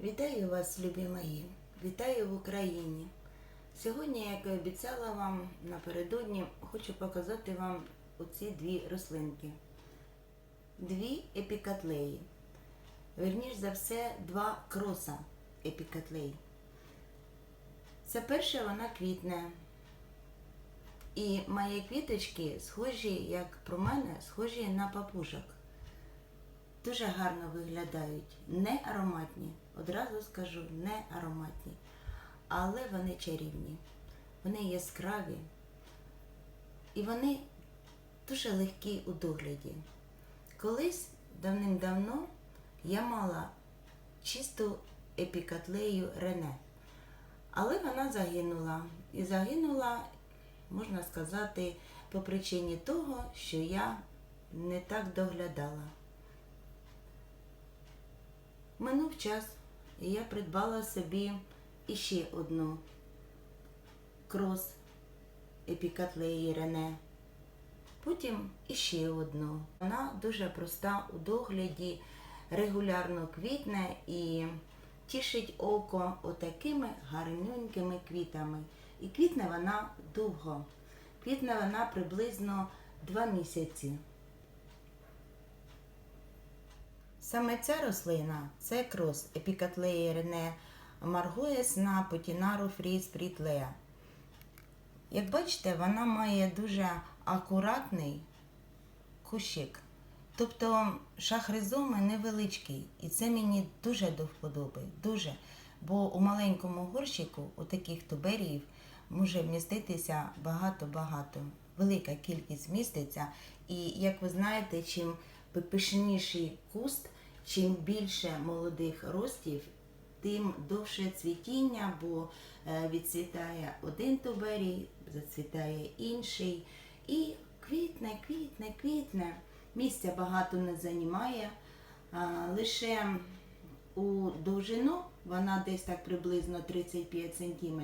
Вітаю вас, любі мої! Вітаю в Україні! Сьогодні, як і обіцяла вам напередодні, хочу показати вам оці дві рослинки. Дві епікатлеї. Верніш за все, два кроса епікатлей. Це перша вона квітне. І мої квіточки схожі, як про мене, схожі на папужок. Дуже гарно виглядають, не ароматні, одразу скажу, не ароматні, але вони чарівні, вони яскраві і вони дуже легкі у догляді. Колись давним-давно я мала чисту епікатлею Рене, але вона загинула. І загинула, можна сказати, по причині того, що я не так доглядала. Минув час, і я придбала собі іще одну крос епікатлеї Рене. Потім іще одну. Вона дуже проста у догляді, регулярно квітне і тішить око отакими гарнюнькими квітами. І квітне вона довго. Квітне вона приблизно два місяці. Саме ця рослина це крос епікатлеї Рене Маргоєс на Потінару Фріз Прітлеа. Як бачите, вона має дуже акуратний кущик. Тобто шах ризоми невеличкий, і це мені дуже до вподоби, дуже. Бо у маленькому горщику у таких туберіїв може вміститися багато-багато. Велика кількість вміститься. І як ви знаєте, чим пишніший куст, чим більше молодих ростів, тим довше цвітіння, бо е, відцвітає один туберій, зацвітає інший. І квітне, квітне, квітне. Місця багато не займає. Лише у довжину вона десь так приблизно 35 см.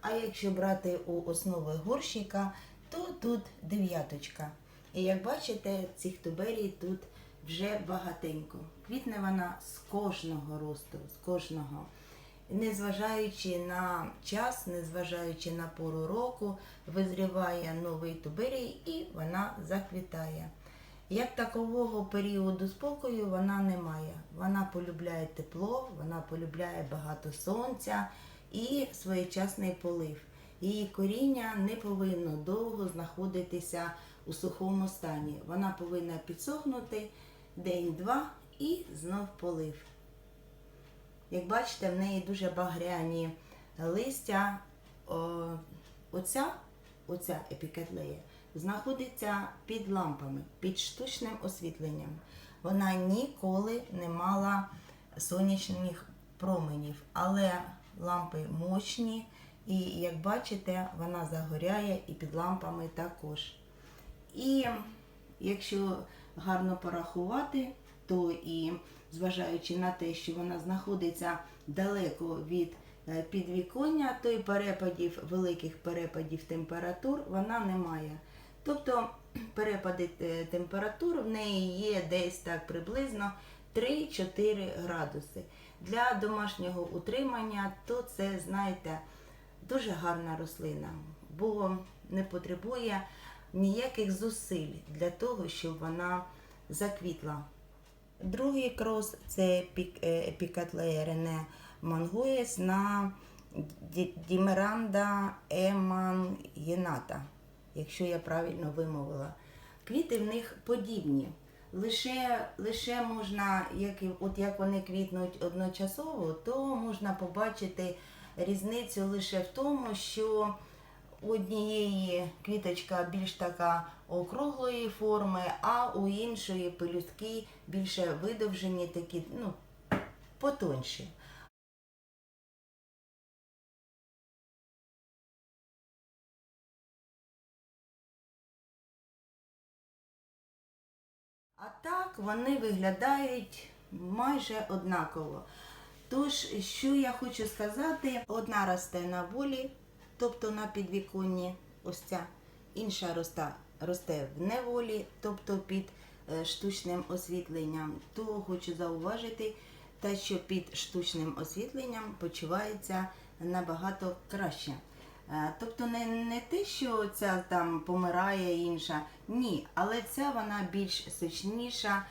А якщо брати у основи горщика, то тут дев'яточка. І як бачите, цих туберій тут вже багатенько. Квітне вона з кожного росту, з кожного. Незважаючи на час, незважаючи на пору року, визріває новий туберій і вона заквітає. Як такового періоду спокою вона не має. Вона полюбляє тепло, вона полюбляє багато сонця і своєчасний полив. Її коріння не повинно довго знаходитися у сухому стані. Вона повинна підсохнути день-два і знов полив. Як бачите, в неї дуже багряні листя. Оця, оця епікатлея знаходиться під лампами, під штучним освітленням. Вона ніколи не мала сонячних променів, але лампи мощні, і як бачите, вона загоряє і під лампами також. І якщо гарно порахувати, то і зважаючи на те, що вона знаходиться далеко від е, підвіконня, то й перепадів, великих перепадів температур вона не має. Тобто перепади е, температур в неї є десь так приблизно 3-4 градуси. Для домашнього утримання, то це, знаєте, дуже гарна рослина, бо не потребує ніяких зусиль для того, щоб вона заквітла. Другий крос це епік- епікатлея Рене Мангоєс на Ді- Дімеранда емангената, якщо я правильно вимовила. Квіти в них подібні. Лише, лише можна, як, от як вони квітнуть одночасово, то можна побачити різницю лише в тому, що у однієї квіточка більш така округлої форми, а у іншої пелюстки більше видовжені, такі, ну, потонші. А так вони виглядають майже однаково. Тож, що я хочу сказати, одна росте на волі, тобто на підвіконні, ось ця, інша роста росте в неволі, тобто під е, штучним освітленням. То хочу зауважити, та що під штучним освітленням почувається набагато краще. Е, Тобто не, не те, що ця там помирає інша, ні, але ця вона більш сочніша.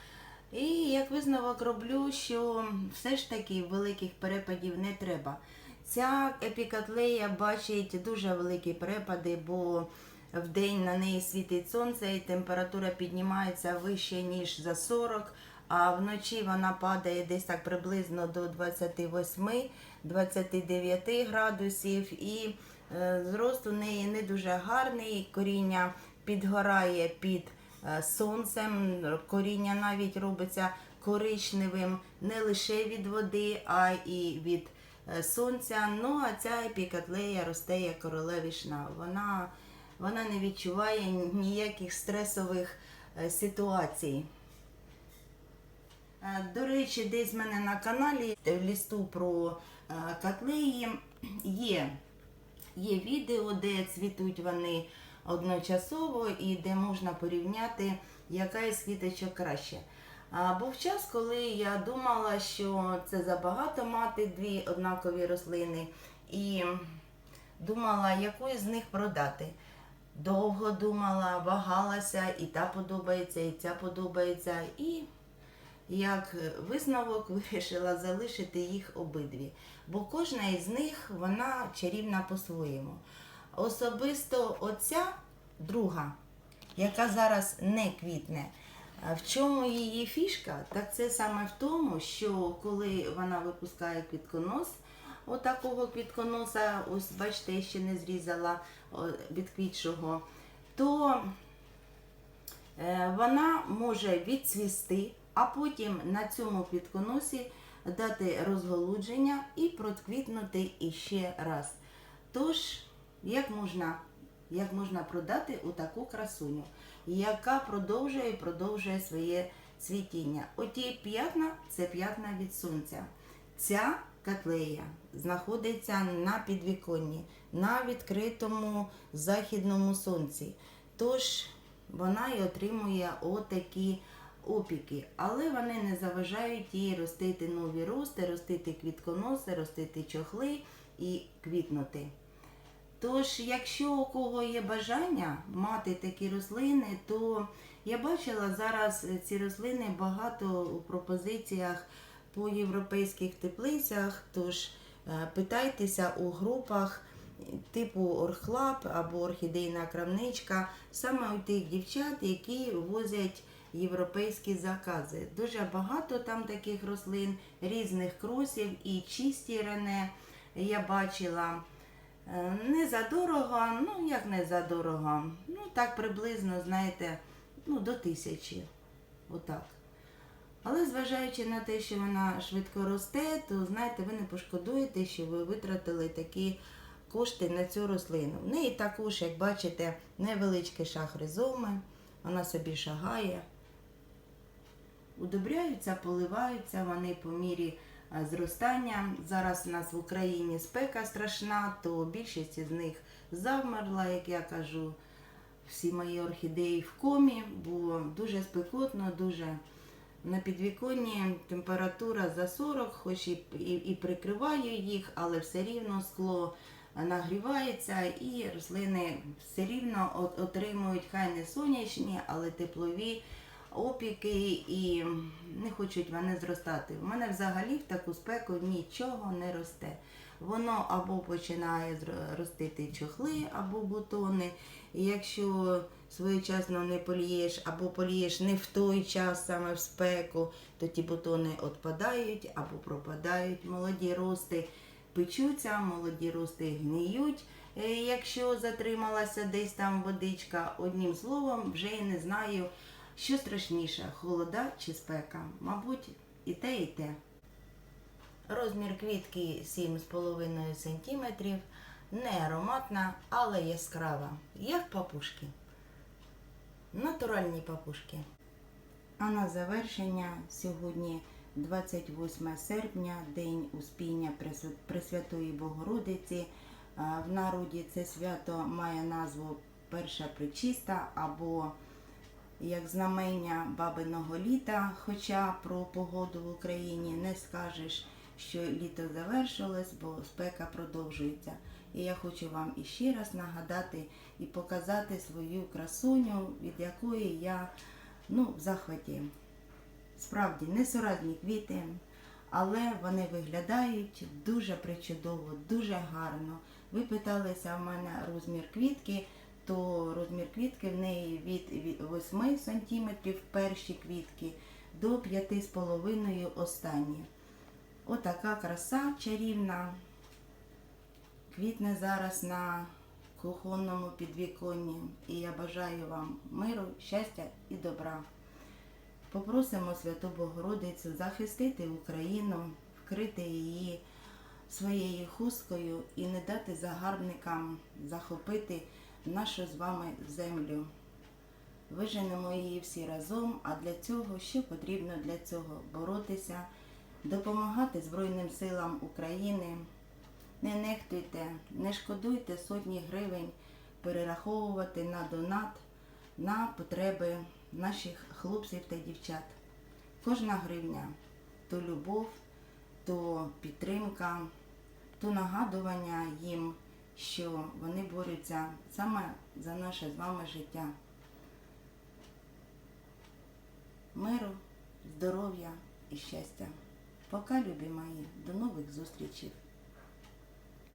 І як висновок роблю, що все ж таки великих перепадів не треба. Ця епікатлея бачить дуже великі перепади, бо в день на неї світить сонце і температура піднімається вище, ніж за 40, а вночі вона падає десь так приблизно до 28-29 градусів. І е, зрост у неї не дуже гарний, коріння підгорає під сонцем, коріння навіть робиться коричневим не лише від води, а і від е, сонця. Ну а ця епікатлея росте як королевишна. Вона, вона не відчуває ніяких стресових е, ситуацій. Е, До речі, десь в мене на каналі в лісту про е, котлеї є, є відео, де цвітуть вони одночасово і де можна порівняти, яка із квіточок краще. А був час, коли я думала, що це забагато мати дві однакові рослини, і думала, яку із них продати. Довго думала, вагалася, і та подобається, і ця подобається. І як висновок вирішила залишити їх обидві, бо кожна із них вона чарівна по-своєму. Особисто оця друга, яка зараз не квітне. В чому її фішка? Так це саме в тому, що коли вона випускає квітконос, отакого квітконоса, ось бачите, ще не зрізала від квітшого, то е, вона може відцвісти, а потім на цьому квітконосі дати розголудження і протквітнути іще раз. Тож, як можна, як можна продати у таку красуню, яка продовжує і продовжує своє цвітіння? Оті п'ятна це п'ятна від сонця. Ця котлея знаходиться на підвіконні, на відкритому західному сонці. Тож вона і отримує отакі опіки, але вони не заважають їй ростити нові рости, ростити квітконоси, ростити чохли і квітнути. Тож, якщо у кого є бажання мати такі рослини, то я бачила зараз ці рослини багато у пропозиціях по європейських теплицях. Тож е, питайтеся у групах типу Орхлаб або орхідейна крамничка, саме у тих дівчат, які возять європейські закази. Дуже багато там таких рослин, різних кросів і чисті рене я бачила. Е, Не задорого, ну як не задорого, ну так приблизно, знаєте, ну до тисячі. Отак. Але зважаючи на те, що вона швидко росте, то знаєте, ви не пошкодуєте, що ви витратили такі кошти на цю рослину. В неї також, як бачите, невеличкий шаг ризоми, вона собі шагає. Удобряються, поливаються вони по мірі зростання. Зараз у нас в Україні спека страшна, то більшість із них завмерла, як я кажу. Всі мої орхідеї в комі, бо дуже спекотно, дуже на підвіконні температура за 40, хоч і, і, і прикриваю їх, але все рівно скло нагрівається і рослини все рівно от- отримують хай не сонячні, але теплові опіки і не хочуть вони зростати. У мене взагалі в таку спеку нічого не росте. Воно або починає ростити чохли, або бутони. І якщо своєчасно не полієш, або полієш не в той час, саме в спеку, то ті бутони відпадають або пропадають. Молоді рости печуться, молоді рости гниють. Е, Якщо затрималася десь там водичка, одним словом, вже не знаю, що страшніше, холода чи спека. Мабуть, і те, і те. Розмір квітки 7,5 см. Не ароматна, але яскрава, як папушки. Натуральні папушки. А на завершення сьогодні 28 серпня, День Успіння Пресвятої Богородиці. В народі це свято має назву Перша Пречиста або як знамення бабиного літа, хоча про погоду в Україні не скажеш, що літо завершилось, бо спека продовжується. І я хочу вам іще раз нагадати і показати свою красуню, від якої я ну, в захваті. Справді несуразні квіти, але вони виглядають дуже причудово, дуже гарно. Ви питалися в мене розмір квітки, то розмір квітки в неї від від 8 см перші квітки до 5,5 останні. Отака краса чарівна. Квітне зараз на кухонному підвіконні. І я бажаю вам миру, щастя і добра. Попросимо Святу Богородицю захистити Україну, вкрити її своєю хусткою і не дати загарбникам захопити нашу з вами землю. Виженемо її всі разом, а для цього що потрібно для цього? Боротися, допомагати Збройним силам України. Не нехтуйте, не шкодуйте сотні гривень перераховувати на донат на потреби наших хлопців та дівчат. Кожна гривня то любов, то підтримка, то нагадування їм, що вони борються саме за наше з вами життя. Миру, здоров'я і щастя. Пока, любі мої, до нових зустрічей.